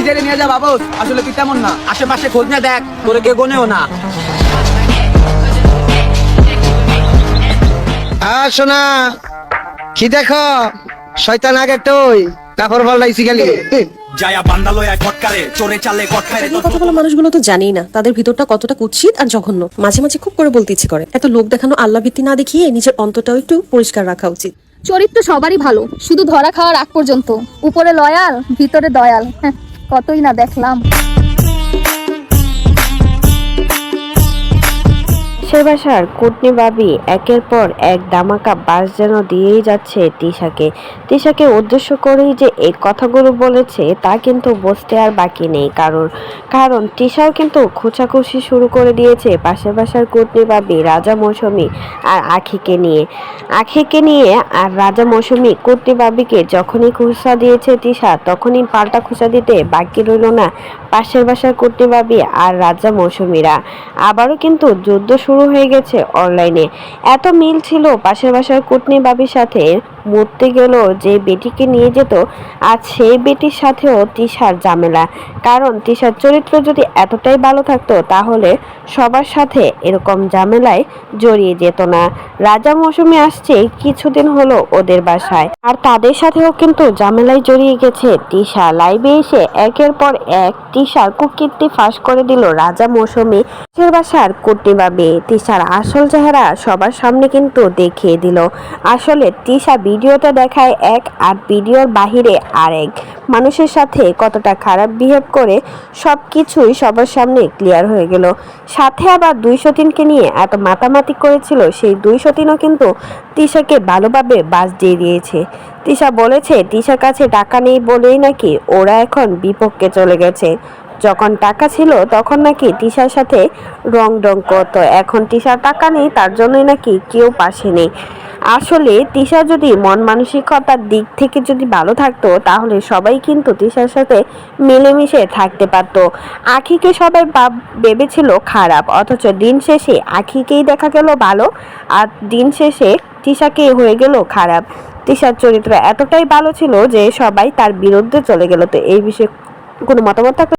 নিজের নিয়ে যা বাবস। আসলে তুই তেমন না। আশেপাশে খোঁজ নিয়ে দেখ তোরে কে গনেও না। আর শোনা। কি দেখো? শয়তান আগে তুই কাপড় পাল্টাইছি যায়া বান্দালয়া গটকারে চোরে চালে গটকারে এই কথাগুলো মানুষগুলো তো জানেই না। তাদের ভিতরটা কতটা কুৎসিত আর জঘন্য। মাঝে মাঝে খুব করে বলতে ইচ্ছে করে। এত লোক দেখানো আল্লাহ ভিত্তি না দেখিয়ে নিজের অন্তরটাও একটু পরিষ্কার রাখা উচিত। চরিত্র সবারই ভালো। শুধু ধরা খাওয়ার আগ পর্যন্ত। উপরে লয়াল ভিতরে দয়াল। হ্যাঁ, কতই না দেখলাম। সে বাসার কুটনি বাবি একের পর এক দামাকা বাস যেন দিয়েই যাচ্ছে তিশাকে। তিশাকে উদ্দেশ্য করেই যে এই কথাগুলো বলেছে তা কিন্তু বসতে আর বাকি নেই, কারণ কারণ তিশাও কিন্তু খুচাখুচি শুরু করে দিয়েছে পাশের বাসার কুটনি বাবি রাজা মৌসুমি আর আখিকে নিয়ে। আখিকে নিয়ে আর রাজা মৌসুমি কুটনি বাবিকে যখনই খুচা দিয়েছে তিশা, তখনই পাল্টা খুচা দিতে বাকি রইল না পাশের বাসার কুটনি বাবি আর রাজা মৌসুমিরা। আবারও কিন্তু যুদ্ধ শুরু হয়ে গেছে অনলাইনে। এত মিল ছিল পাশের বাসার কুটনি বাবির সাথে, মরতে গেল যে বেটিকে নিয়ে যেত আর সেই বেটির সাথেও তিশার ঝামেলা। কারণ তিশার চরিত্র যদি এতটাই ভালো থাকতো তাহলে সবার সাথে এরকম ঝামেলায় জড়িয়ে যেত না। রাজা মৌসুমি আসছে কিছুদিন হলো ওদের বাসায়। আর তাদের সাথেও কিন্তু ঝামেলায় জড়িয়ে গেছে। তিশা লাইভে এসে একের পর এক তিশার কুকীর্তি ফাঁস করে দিল রাজা মৌসুমি। বাসার কুটনিভাবে তিশার আসল চেহারা সবার সামনে কিন্তু দেখিয়ে দিল। আসলে তিশা ভিডিওটা দেখায় এক আর ভিডিওর বাহিরে আরেক। মানুষের সাথে কতটা খারাপ বিহেভ করে সব কিছুই সবার সামনে ক্লিয়ার হয়ে গেল। সাথে আবার দুইশো তিনকে নিয়ে এত মাতামাতি করেছিল, সেই দুইশো তিনও কিন্তু তিশাকে ভালোভাবে বাস দিয়ে দিয়েছে। তিশা বলেছে, তিশার কাছে টাকা নেই বলেই নাকি ওরা এখন বিপক্ষে চলে গেছে। যখন টাকা ছিল তখন নাকি তিশার সাথে রং ডং করতো, এখন তিশার টাকা নেই তার জন্যই নাকি কেউ পাশে নেই। আসলে তিশা যদি মন মানসিকতার দিক থেকে যদি ভালো থাকতো, তাহলে সবাই কিন্তু তিশার সাথে মিলেমিশে থাকতে পারতো। আখিকে সবাই ভাব- ভেবেছিল খারাপ, অথচ দিন শেষে আখিকেই দেখা গেল ভালো, আর দিন শেষে তিশাকে হয়ে গেল খারাপ। তিশার চরিত্র এতটাই ভালো ছিল যে সবাই তার বিরুদ্ধে চলে গেল। তো এই বিষয়ে কোনো মতামত থাকলে